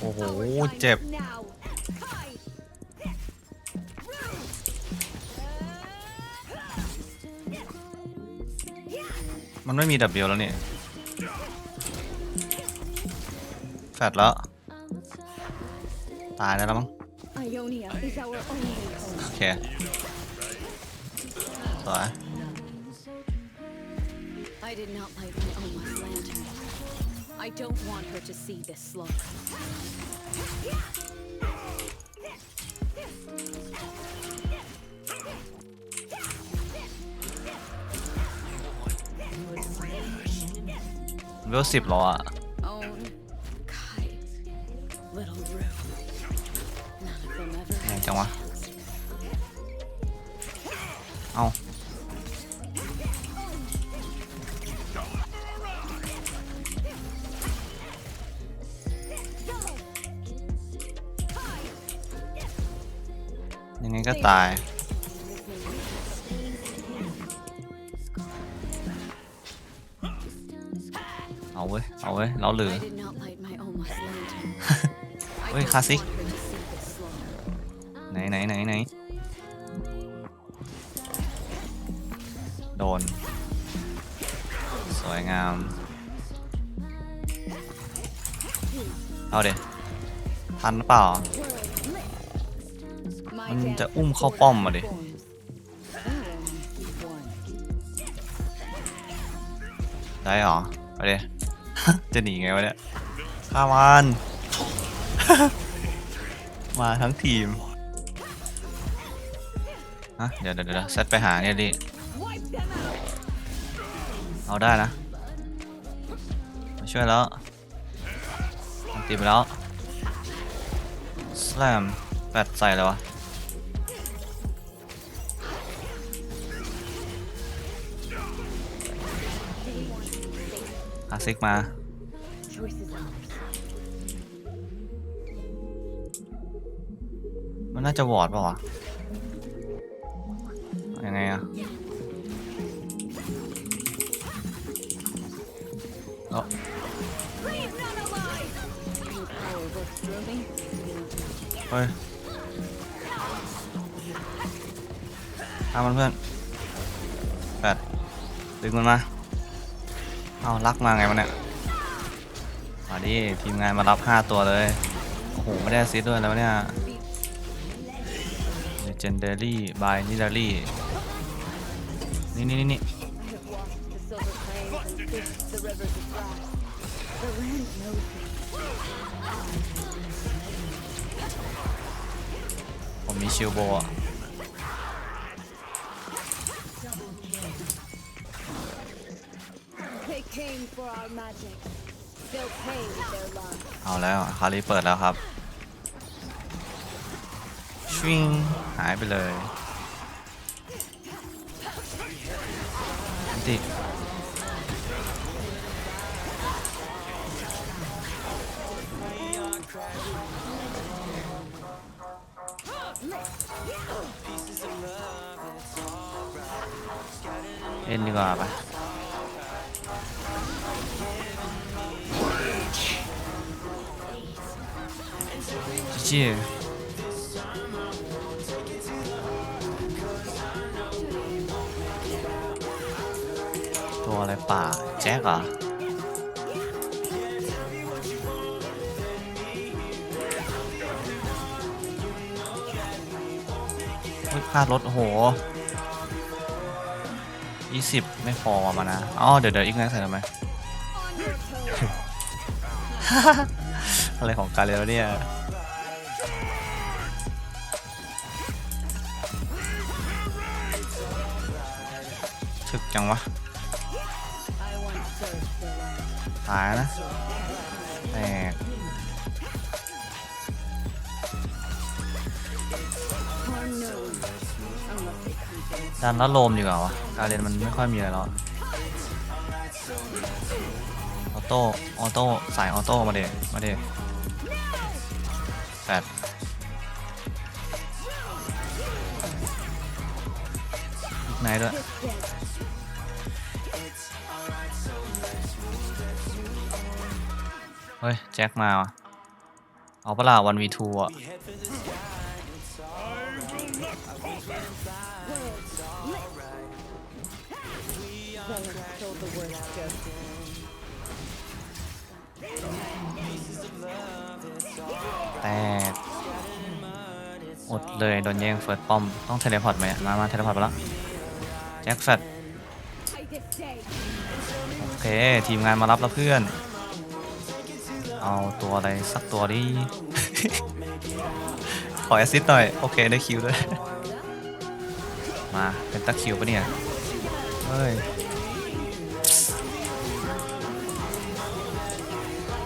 โอ้โห เจ็บ มันไม่มีดับเบิลแล้วนี่แฟดแล้ว ตายได้แล้วมั้ง Ionia is our only hope. โอเค สวย I did not light my Oma's lantern. I don't want her to see this slaughter. เวลสิบแล้วอ่ะ Own, Kai, little Rue. None of them ever แรง had จังวะ a chance. เอา ยังไงก็ตาย เอาเว้ย เอาเว้ย เราเหลือ I did not light my Oma's lantern. I Ôi, don't classic. want her to see this slaughter. ไหนไหนไหนไหนโดน สวยงาม เอาเดี๋ยวทันหรือเปล่า จะอุ้มเข้าป้อมมาดิ forms. One. ได้เหรอเอาเดี๋ยวจะหนีไงวะเนี่ยข้ามันมาทั้งทีมฮะเดี๋ยวเดี๋ยวเดี๋ยวเซตไปหาเนี่ยดิ Wipe them out. เอาได้นะมาช่วยแล้วอันตีไปแล้ว สแลมแปดใส่เลยวะ อาซิกมา มันน่าจะวอร์ดเปล่าวะยังไงอะเอ้า Leave none alive. Your power works through me. เฮ้ยตามมันเพื่อนแปดดึงมันมา เอาลักมาไงมันเนี่ยมาดิทีมงานมารับ 5 ตัวเลย โอ้โห ไม่ได้ซิดด้วยแล้วเนี่ยเจ Legendary by n ด d ลี่นี่นี่นี่ผมมีชิลโบอะ เอาแล้วคาริเปิดแล้วครับชิงหายไปเลยติดเอ็นดีกว่าปะ จีจีตัวอะไรป่า แจ็คเหรอเฮ้ยพลาดรถโหยี่สิบไม่พอมานะอ๋อเดี๋ยวเดี๋ยวอีกนะใส่ทำไมอะไรของการเลวะเนี่ย จังวะ ตายนะ แตกดันแล้วโลมดีกว่าวะการเรียนมันไม่ค่อยมีอะไรแล้ว ออโต้ ออโต้ สายออโต้ มาเดมาเดแปดไหนด้วย ฮ้ย แจ็คมาว่ะเอาเปล่าวันวีทูอะแตกอดเลย โดนแย่งเฟิร์สป้อม ต้องเทเลพอร์ตไหมมา มาเทเลพอร์ตไปแล้วแจ็คแฟตโอเค ทีมงานมารับแล้วเพื่อน เอาตัวอะไรสักตัวดิ ขอแอสซิสต์หน่อย โอเคได้คิวด้วย มาเป็นตะคิวปะเนี่ย เฮ้ย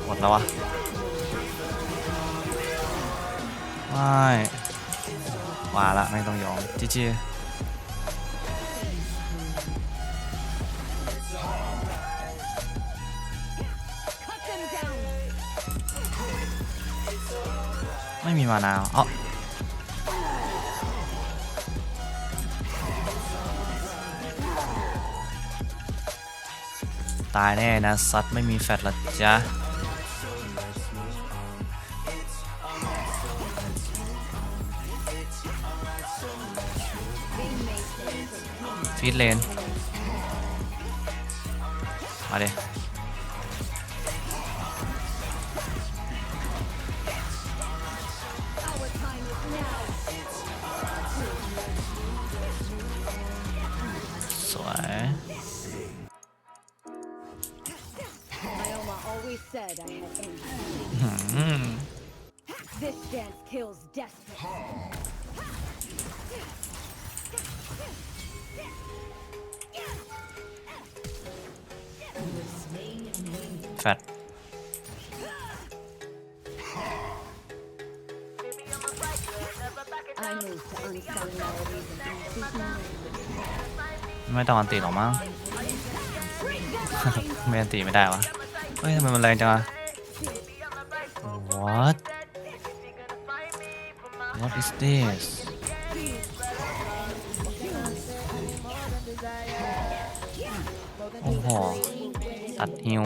หมดแล้ววะไม่ว่าละไม่ต้องยอมจีจี มีมานาวอ๋อตายแน่นะ ซัดไม่มีแฟลชละจ๊ะฟีดเลน มาเด Our แฟตไม่ต้องอันติหรอกมั้ง ไม่อันติไม่ได้วะ เฮ้ยทำไมมันแรงจังอะ What What is this โอ้โห ตัดฮิว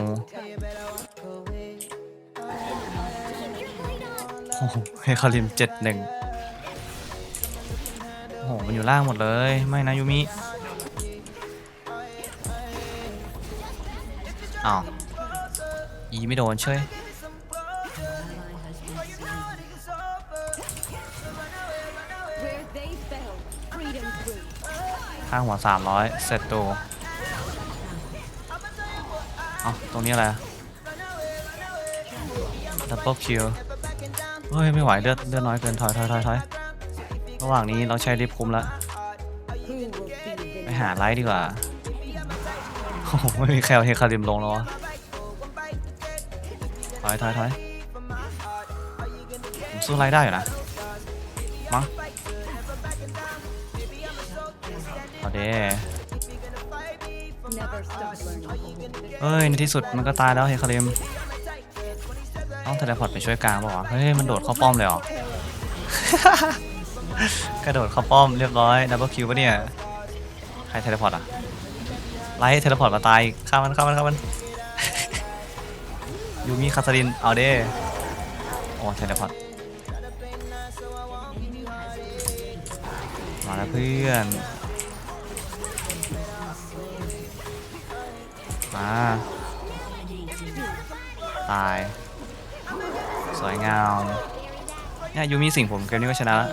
โอ้โหเฮคาริมเจ็ดหนึ่งโอ้โหมันอยู่ล่างหมดเลย ไม่นะยูมิอ้าวอีไม่โดนเชยข้างหัวสามร้อยเสร็จตัวเอาตรงนี้อะไรดับเบิลคิว เฮ้ยไม่ไหวเลือดเลือดน้อยเกินถอยถอยถอยถอยระหว่างนี้เราใช้ลิฟต์คุ้มแล้วไปหาไลท์ดีกว่าโอ้ไม่มีแคลเฮคาริมลงแล้ววะถอยถอยถอยผมสู้ไลท์ได้อยู่นะมั้งเอาเด้เอ้ยในที่สุดมันก็ตายแล้วเฮคาริม เทเลพอร์ตไปช่วยกลางเปล่าวะเฮ้ย มันโดดเข้าป้อมเลยเหรอ กระโดดเข้าป้อมเรียบร้อยดับเบิลคิวปะเนี่ย ใครเทเลพอร์ตอะไลท์เทเลพอร์ตมาตายอีกฆ่ามันฆ่ามันฆ่ามัน ยูมิคาสริน เอาเด้โอ้เทเลพอร์ต มาแล้วเพื่อน มา ตาย สวยงามเนี่ยยูมิสิ่งผมเกมนี้ก็ชนะแล้ว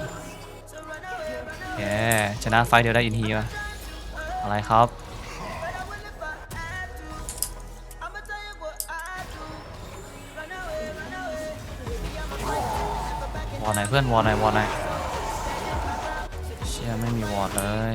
เย้ชนะไฟเดียวได้อินทีมาอะไรครับวอร์ไหนเพื่อนวอร์ไหนวอร์ไหนเชี่ยไม่มีวอร์เลย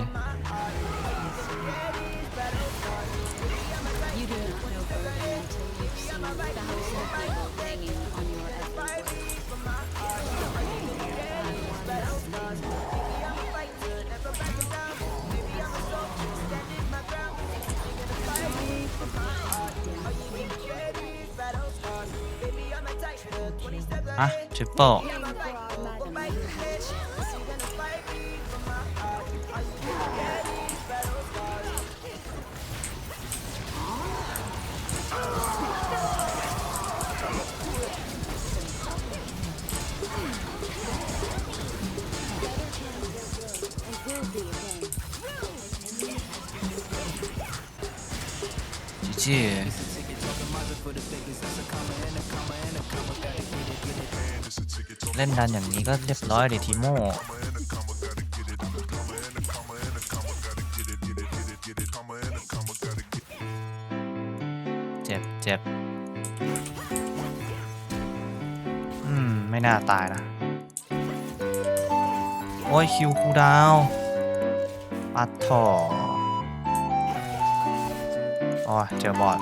제빠 지지. เล่นดันอย่างนี้ก็เรียบร้อยดิทีโมเจ็บเจ็บอืม ไม่น่าตายนะ โอ้ย คิวคูดาว ปัดถออ๋อเจอบอด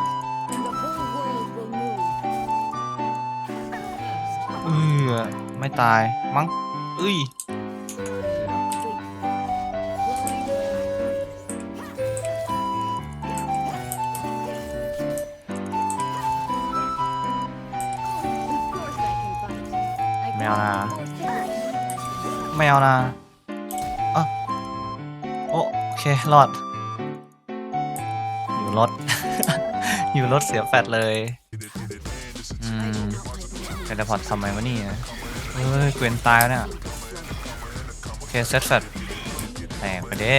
เออ ไม่ตายมั้งเอ้ย Of course I can fight. I ไม่เอานะ can ไม่เอานะอะโอโอเครอด อยู่รถ อยู่รถเสียแฟดเลยอืมเทเลพอร์ตทำไมวะนี่ เฮ้ยเกวนตายแล้วเนี่ยโอเคเซตแฟดแตกไปเด้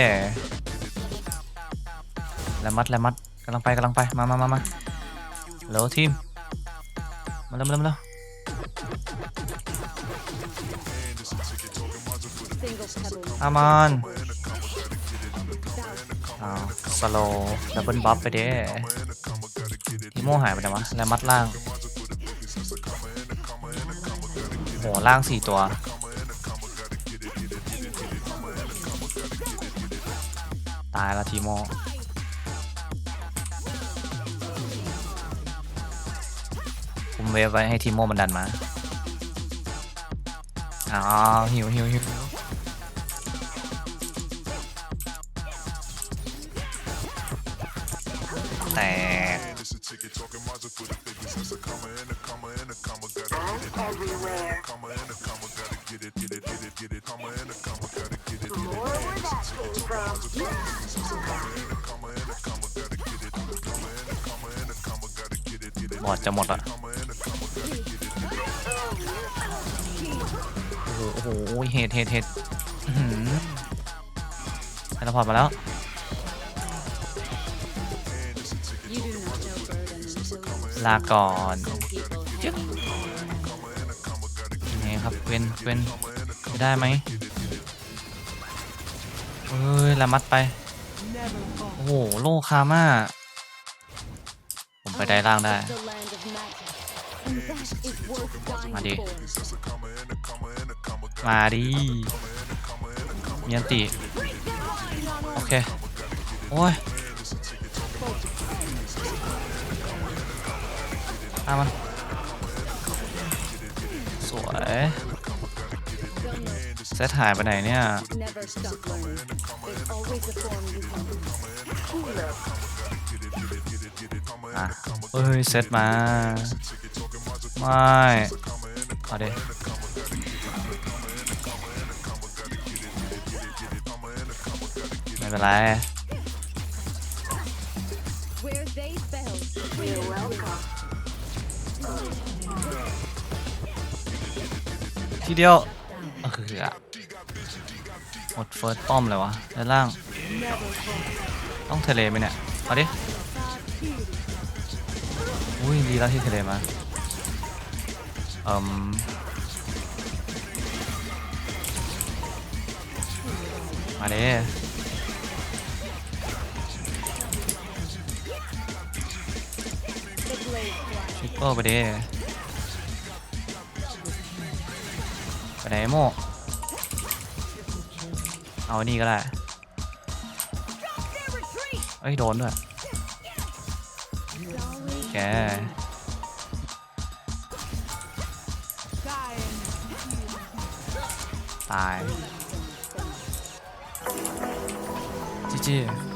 แล้วมัดแล้วมัดกำลังไปกำลังไปมามามามาเร็วทีมมาเร็วมาเร็วมาเร็วอามอนอ้าวสโลดับเบิลบัฟไปเด้ทีโมหายไปไหนวะแล้วมัดล่าง ล่างสี่ตัวตายละทีโมคุมเวฟไว้ให้ทีโมมันดันมาอ้าวหิวหิวหิวแตก บอดจะหมดละโอ้โหโอ้โหเฮดเฮดเฮดอื้อหือให้เราพอร์ตมาแล้ว ลาก่อน some people hanging on. ยังไงครับเว้นเว้นจะได้ไหมเอ้ยละมัดไป โอ้โห โลคาม่า ผมไปได้ล่างได้ The land of magic. And that is worth dying Madi. for. มาดิมีอันติ โอเค โอ้ย ตามมาสวยเซตหายไปไหนเนี่ย อะเฮ้ยเซตมา ไม่เอาเดไม่เป็นไร ทีเดียวเออคืออหมดเฟิร์สป้อมเลยวะด้านล่าง ต้องเทเลไหมเนี่ย เอาดิ อุ้ยดีแล้วที่เทเลมาเอ่มมาเด้ชิปเปอร์ไปเด้ ไปไหนโมเอาอันนี่ก็ได้เอ้ยโดนด้วยแกตายจีจี